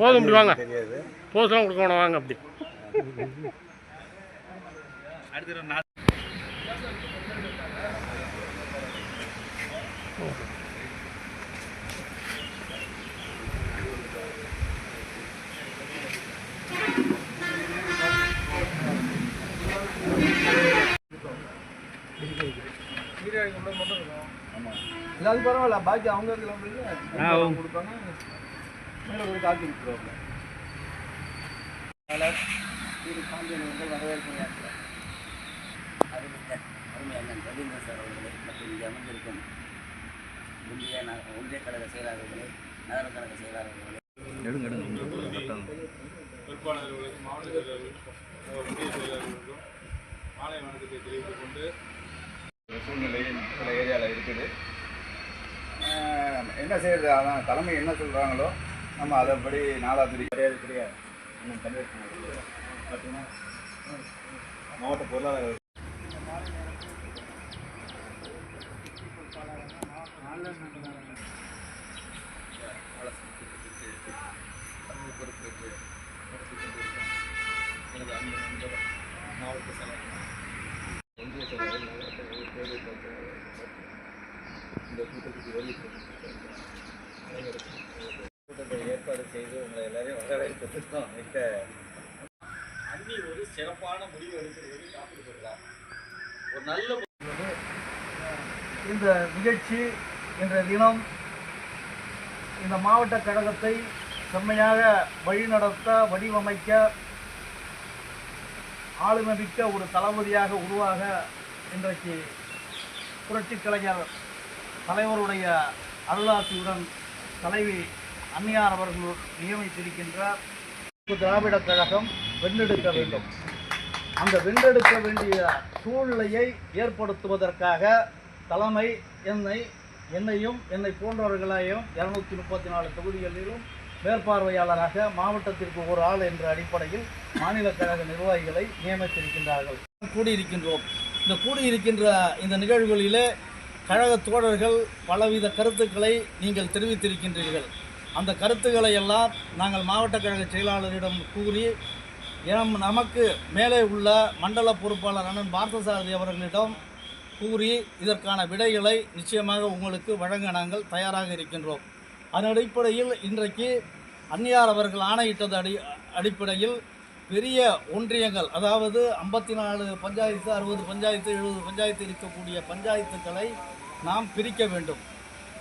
போதும் இப்படி வாங்க. தெரியாது. போஸ்லாம் கொடுக்க வேணாம் வாங்க அப்படி. அது பரவாயில்ல. பாக்கி அவங்க. கொடுப்பாங்க. மேலே ஒரு காப்பி கொடுத்துருவாங்க திரு பாண்டியன் அவர்கள் வரவேற்பு அறிவித்த அருமை அண்ணன் ரவீந்திர சார் அவர்களே மற்றும் இங்கே அமர்ந்திருக்கும் இந்திய ஒன்றிய கழக செயலாளர்களே நகர கழக செயலாளர்களே. எடுங்க எடுங்க. பொறுப்பாளர்களுக்கும் மாவட்ட செயலாளர்களுக்கும் ஒன்றிய செயலாளர்களுக்கும் மாலை வணக்கத்தை தெரிவித்துக் கொண்டு சூழ்நிலை சில ஏரியாவில் இருக்குது. என்ன செய்யறது? அதான் தலைமை என்ன சொல்கிறாங்களோ நம்ம அதைப்படி நாலாவது கிடையாது கிடையாது. இன்னும் தமிழக பார்த்தீங்கன்னா மாவட்ட பொருளாதார மாவட்ட செயலாளர் ஒன்றிய செயலாளர் இந்த கூட்டத்துக்கு வருகை செய்து உங்களை எல்லாரையும் வரவேற்பதற்கும் மிக்க அன்னி ஒரு சிறப்பான முடிவு எடுக்கிறது காப்பிட்டுருக்கிறார் ஒரு நல்ல இந்த நிகழ்ச்சி இன்றைய தினம் இந்த மாவட்ட கழகத்தை செம்மையாக வழிநடத்த வடிவமைக்க ஆளுமைமிக்க ஒரு தளபதியாக உருவாக இன்றைக்கு புரட்சிக் கலைஞர் தலைவருடைய அருளாசியுடன் தலைவி அன்னியார் அவர்கள் நியமித்திருக்கின்றார். திராவிடக் கழகம் வென்றெடுக்க வேண்டும். அந்த வென்றெடுக்க வேண்டிய சூழ்நிலையை ஏற்படுத்துவதற்காக தலைமை என்னை என்னையும் என்னை போன்றவர்களையும் இரநூத்தி முப்பத்தி நாலு தொகுதிகளிலும் மேற்பார்வையாளராக மாவட்டத்திற்கு ஒரு ஆள் என்ற அடிப்படையில் மாநில கழக நிர்வாகிகளை நியமித்திருக்கின்றார்கள். கூடியிருக்கின்றோம். இந்த கூடியிருக்கின்ற இந்த நிகழ்வுகளிலே கழக தோழர்கள் பலவித கருத்துக்களை நீங்கள் தெரிவித்திருக்கின்றீர்கள். அந்த கருத்துக்களை எல்லாம் நாங்கள் மாவட்ட கழக செயலாளரிடம் கூறி எம் நமக்கு மேலே உள்ள மண்டல பொறுப்பாளர் அண்ணன் பார்த்தசாரதி அவர்களிடம் கூறி இதற்கான விடைகளை நிச்சயமாக உங்களுக்கு வழங்க நாங்கள் தயாராக இருக்கின்றோம். அதன் அடிப்படையில் இன்றைக்கு அந்நியார் அவர்கள் ஆணையிட்டது அடி அடிப்படையில் பெரிய ஒன்றியங்கள் அதாவது ஐம்பத்தி நாலு பஞ்சாயத்து அறுபது பஞ்சாயத்து எழுபது பஞ்சாயத்து இருக்கக்கூடிய பஞ்சாயத்துக்களை நாம் பிரிக்க வேண்டும்.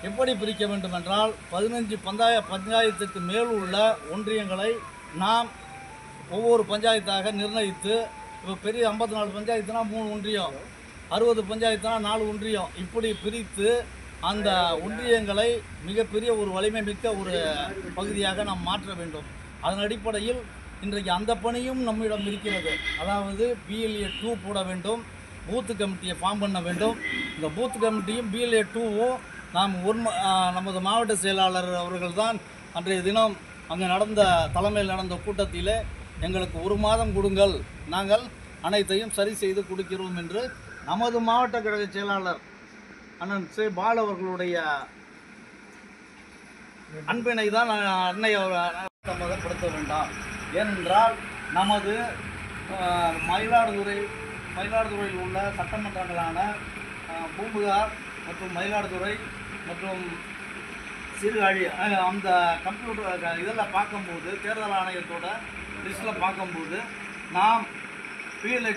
எப்படி பிரிக்க வேண்டும் என்றால் பதினஞ்சு பஞ்சாய பஞ்சாயத்துக்கு மேல் உள்ள ஒன்றியங்களை நாம் ஒவ்வொரு பஞ்சாயத்தாக நிர்ணயித்து இப்போ பெரிய ஐம்பத்தி நாலு பஞ்சாயத்துனா மூணு ஒன்றியம் அறுபது பஞ்சாயத்துனா நாலு ஒன்றியம். இப்படி பிரித்து அந்த ஒன்றியங்களை மிகப்பெரிய ஒரு வலிமை மிக்க ஒரு பகுதியாக நாம் மாற்ற வேண்டும். அதன் அடிப்படையில் இன்றைக்கு அந்த பணியும் நம்மிடம் இருக்கிறது. அதாவது பிஎல்ஏ டூ போட வேண்டும். பூத்து கமிட்டியை ஃபார்ம் பண்ண வேண்டும். இந்த பூத் கமிட்டியும் பிஎல்ஏ டூவும் நாம் உண்மை நமது மாவட்ட செயலாளர் அவர்கள்தான் அன்றைய தினம் அங்கே நடந்த தலைமையில் நடந்த கூட்டத்திலே எங்களுக்கு ஒரு மாதம் கொடுங்கள். நாங்கள் அனைத்தையும் சரி செய்து கொடுக்கிறோம் என்று நமது மாவட்ட கழக செயலாளர் அண்ணன் சே பால் அவர்களுடைய அன்பினை தான் அன்னை அவர் வேண்டாம். ஏனென்றால் நமது மயிலாடுதுறை மயிலாடுதுறையில் உள்ள சட்டமன்றங்களான பூம்புகார் மற்றும் மயிலாடுதுறை மற்றும் சீர்காழி அழி அந்த கம்ப்யூட்டர் இதெல்லாம் பார்க்கும்போது தேர்தல் ஆணையத்தோட லிஸ்ட்டில் பார்க்கும்போது நாம் பிஎல்ஏ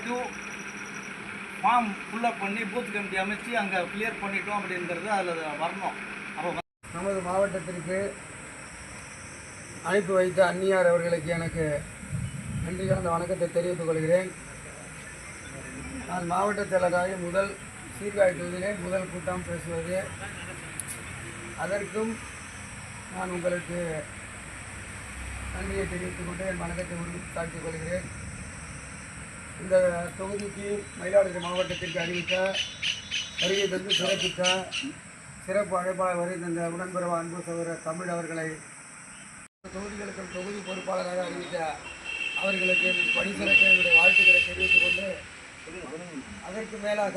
ஃபார்ம் ஃபுல்லப் பண்ணி பூத் கமிட்டி அமைச்சு அங்கே கிளியர் பண்ணிட்டோம் அப்படிங்கிறது அதில் வரணும். அப்போ நமது மாவட்டத்திற்கு அழைப்பு வைத்த அந்நியார் அவர்களுக்கு எனக்கு நன்றி கலந்த வணக்கத்தை தெரிவித்துக் கொள்கிறேன். நான் மாவட்ட செயலராக முதல் சீர்காழி தொகுதியிலே முதல் கூட்டம் பேசுவது. அதற்கும் நான் உங்களுக்கு நன்றியை தெரிவித்துக் கொண்டு என் மனதை உறுதி கொள்கிறேன். இந்த தொகுதிக்கு மயிலாடுதுறை மாவட்டத்திற்கு அறிவித்த வருகை தந்து சிறப்பித்த சிறப்பு அழைப்பாளர் வருகை தந்த உடன்பிறவா அன்பு சகோதரர் தமிழ் அவர்களை தொகுதிகளுக்கு தொகுதி பொறுப்பாளராக அறிவித்த அவர்களுக்கு பணி சிறக்க என்னுடைய வாழ்த்துக்களை தெரிவித்துக் கொண்டு அதற்கு மேலாக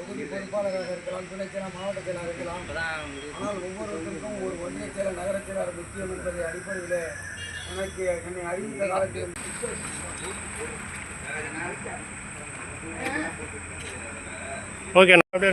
தொகுதி பொறுப்பாளராக இருக்கலாம் துணை செயலர் மாவட்ட இருக்கலாம். ஆனால் ஒவ்வொருவருக்கும் ஒரு ஒன்றிய செயலர் நகர செயலாளர் முக்கியம் என்பதை அடிப்படையில் எனக்கு என்னை அறிவித்த காலத்தில் ஓகே அப்படியே